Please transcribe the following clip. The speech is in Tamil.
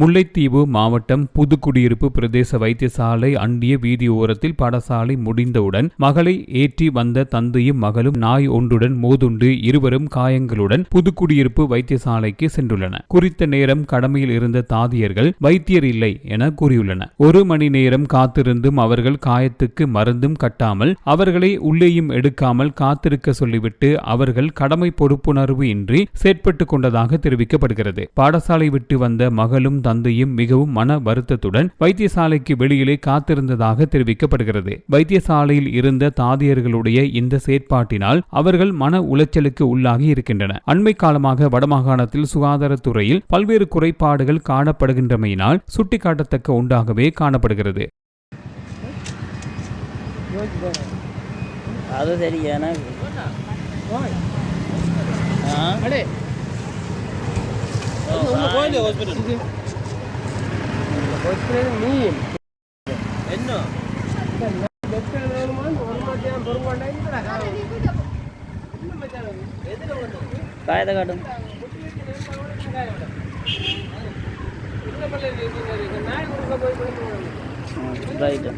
முல்லைத்தீவு மாவட்டம் புதுக்குடியிருப்பு பிரதேச வைத்தியசாலை அண்டிய வீதியோரத்தில் பாடசாலை முடிந்தவுடன் மகளை ஏற்றி வந்த தந்தையும் மகளும் நாய் ஒன்றுடன் மோதுண்டு இருவரும் காயங்களுடன் புதுக்குடியிருப்பு வைத்தியசாலைக்கு சென்றுள்ளன குறித்த நேரம் கடமையில் இருந்த தாதியர்கள் வைத்தியர் இல்லை என கூறியுள்ளனர். ஒரு மணி நேரம் காத்திருந்தும் அவர்கள் காயத்துக்கு மருந்தும் கட்டாமல் அவர்களை உள்ளேயும் எடுக்காமல் காத்திருக்க சொல்லிவிட்டு அவர்கள் கடமை பொறுப்புணர்வு இன்றி செயற்பட்டுக் கொண்டதாக தெரிவிக்கப்படுகிறது. பாடசாலை விட்டு வந்த மகளும் தந்தையும் மிகவும் மன வருத்தத்துடன் வைத்தியசாலைக்கு வெளியிலே காத்திருந்ததாக தெரிவிக்கப்படுகிறது. வைத்தியசாலையில் இருந்த தாதியர்களுடைய இந்த செயற்பாட்டினால் அவர்கள் மன உளைச்சலுக்கு உள்ளாகி இருக்கின்றன. அண்மை காலமாக வடமாகாணத்தில் சுகாதாரத்துறையில் பல்வேறு குறைபாடுகள் காணப்படுகின்றமையினால் சுட்டிக்காட்டத்தக்க ஒன்றாகவே காணப்படுகிறது. அது சரி எனக்கு ஆ? என்ன? காயத்தை காட்டும். ரைட்டு